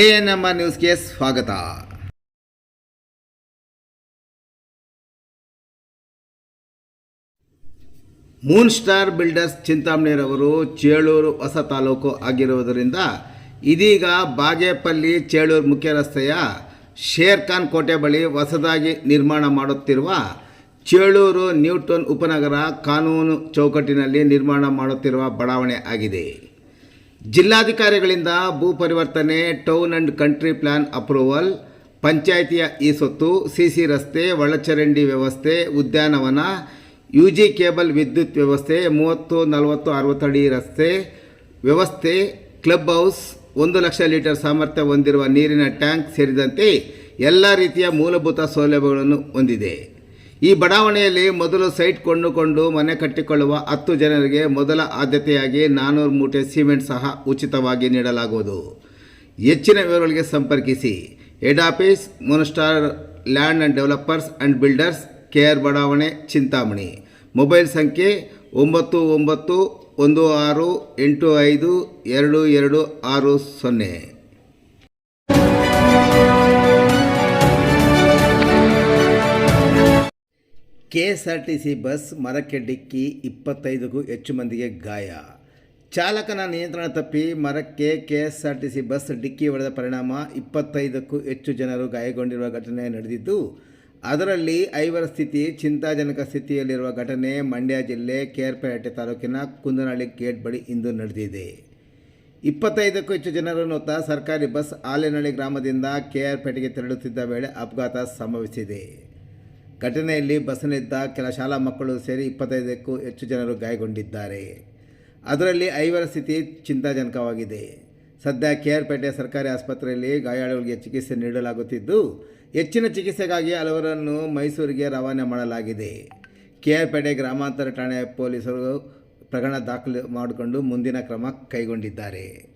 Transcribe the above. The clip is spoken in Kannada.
ಎ ಎನ್ ಎಂ ಆರ್ ನ್ಯೂಸ್ಗೆ ಸ್ವಾಗತ. ಮೂನ್ ಸ್ಟಾರ್ ಬಿಲ್ಡರ್ಸ್ ಚಿಂತಾಮಣಿರವರು ಚೇಳೂರು ಹೊಸ ತಾಲೂಕು ಆಗಿರುವುದರಿಂದ ಇದೀಗ ಬಾಗೇಪಲ್ಲಿ ಚೇಳೂರು ಮುಖ್ಯ ರಸ್ತೆಯ ಶೇರ್ ಖಾನ್ ಕೋಟೆ ಬಳಿ ಹೊಸದಾಗಿ ನಿರ್ಮಾಣ ಮಾಡುತ್ತಿರುವ ಚೇಳೂರು ನ್ಯೂಟನ್ ಉಪನಗರ ಕಾನೂನು ಚೌಕಟ್ಟಿನಲ್ಲಿ ನಿರ್ಮಾಣ ಮಾಡುತ್ತಿರುವ ಬಡಾವಣೆ ಆಗಿದೆ. ಜಿಲ್ಲಾಧಿಕಾರಿಗಳಿಂದ ಭೂ ಪರಿವರ್ತನೆ, town and country plan approval, ಪಂಚಾಯಿತಿಯ ಈ ಸೊತ್ತು, ಸಿಸಿ ರಸ್ತೆ, ಒಳಚರಂಡಿ ವ್ಯವಸ್ಥೆ, ಉದ್ಯಾನವನ ಯು ಜಿ ಕೇಬಲ್ ವಿದ್ಯುತ್ ವ್ಯವಸ್ಥೆ, ಮೂವತ್ತು, ನಲವತ್ತು, ಅರವತ್ತು ಅಡಿ ರಸ್ತೆ, ವ್ಯವಸ್ಥೆ, ಕ್ಲಬ್ ಹೌಸ್, ಒಂದು ಲಕ್ಷ ಲೀಟರ್ ಸಾಮರ್ಥ್ಯ ಹೊಂದಿರುವ ನೀರಿನ ಟ್ಯಾಂಕ್ ಸೇರಿದಂತೆ ಎಲ್ಲ ರೀತಿಯ ಮೂಲಭೂತ ಸೌಲಭ್ಯಗಳನ್ನು ಹೊಂದಿದೆ. ಈ ಬಡಾವಣೆಯಲ್ಲಿ ಮೊದಲು ಸೈಟ್ ಕೊಂಡುಕೊಂಡು ಮನೆ ಕಟ್ಟಿಕೊಳ್ಳುವ ಹತ್ತು ಜನರಿಗೆ ಮೊದಲ ಆದ್ಯತೆಯಾಗಿ ನಾನ್ನೂರು ಮೂಟೆ ಸಿಮೆಂಟ್ ಸಹ ಉಚಿತವಾಗಿ ನೀಡಲಾಗುವುದು. ಹೆಚ್ಚಿನ ವಿವರಗಳಿಗೆ ಸಂಪರ್ಕಿಸಿ. Head office, Moon Star, land and developers and builders K R ಬಡಾವಣೆ, ಚಿಂತಾಮಣಿ. ಮೊಬೈಲ್ ಸಂಖ್ಯೆ ಒಂಬತ್ತು ಒಂಬತ್ತು ಒಂದು ಆರು ಎಂಟು ಐದು ಎರಡು ಎರಡು ಆರು ಸೊನ್ನೆ. K S R T C bus ಮರಕ್ಕೆ ಡಿಕ್ಕಿ ಇಪ್ಪತ್ತೈದಕ್ಕೂ ಹೆಚ್ಚು ಮಂದಿಗೆ ಗಾಯ. ಚಾಲಕನ ನಿಯಂತ್ರಣ ತಪ್ಪಿ ಮರಕ್ಕೆ K S R T C bus ಡಿಕ್ಕಿ ಹೊಡೆದ ಪರಿಣಾಮ ಇಪ್ಪತ್ತೈದಕ್ಕೂ ಹೆಚ್ಚು ಜನರು ಗಾಯಗೊಂಡಿರುವ ಘಟನೆ ನಡೆದಿದ್ದು, ಅದರಲ್ಲಿ ಐವರ ಸ್ಥಿತಿ, ಚಿಂತಾಜನಕ ಸ್ಥಿತಿಯಲ್ಲಿರುವ ಘಟನೆ ಮಂಡ್ಯ ಜಿಲ್ಲೆ ಕೇರ್ಪೇಟೆ ತಾಲೂಕಿನ ಕುಂದನಹಳ್ಳಿ ಗೇಟ್ ಬಳಿ ಇಂದು ನಡೆದಿದೆ. ಇಪ್ಪತ್ತೈದಕ್ಕೂ ಹೆಚ್ಚು ಜನರನ್ನು ಹೊತ್ತ ಸರ್ಕಾರಿ ಬಸ್ ಆಲೇನಹಳ್ಳಿ ಗ್ರಾಮದಿಂದ ಕೆಆರ್ಪೇಟೆಗೆ ತೆರಳುತ್ತಿದ್ದ ವೇಳೆ ಅಪಘಾತ ಸಂಭವಿಸಿದೆ. ಘಟನೆಯಲ್ಲಿ ಬಸ್ನಲ್ಲಿದ್ದ ಕೆಲ ಶಾಲಾ ಮಕ್ಕಳು ಸೇರಿ ಇಪ್ಪತ್ತೈದಕ್ಕೂ ಹೆಚ್ಚು ಜನರು ಗಾಯಗೊಂಡಿದ್ದಾರೆ. ಅದರಲ್ಲಿ ಐವರ ಸ್ಥಿತಿ ಚಿಂತಾಜನಕವಾಗಿದೆ. ಸದ್ಯ ಕೆಆರ್ಪೇಟೆ ಸರ್ಕಾರಿ ಆಸ್ಪತ್ರೆಯಲ್ಲಿ ಗಾಯಾಳುಗಳಿಗೆ ಚಿಕಿತ್ಸೆ ನೀಡಲಾಗುತ್ತಿದ್ದು, ಹೆಚ್ಚಿನ ಚಿಕಿತ್ಸೆಗಾಗಿ ಹಲವರನ್ನು ಮೈಸೂರಿಗೆ ರವಾನೆ ಮಾಡಲಾಗಿದೆ. ಕೆಆರ್ಪೇಟೆ ಗ್ರಾಮಾಂತರ ಠಾಣೆ ಪೊಲೀಸರು ಪ್ರಕರಣ ದಾಖಲು ಮಾಡಿಕೊಂಡು ಮುಂದಿನ ಕ್ರಮ ಕೈಗೊಂಡಿದ್ದಾರೆ.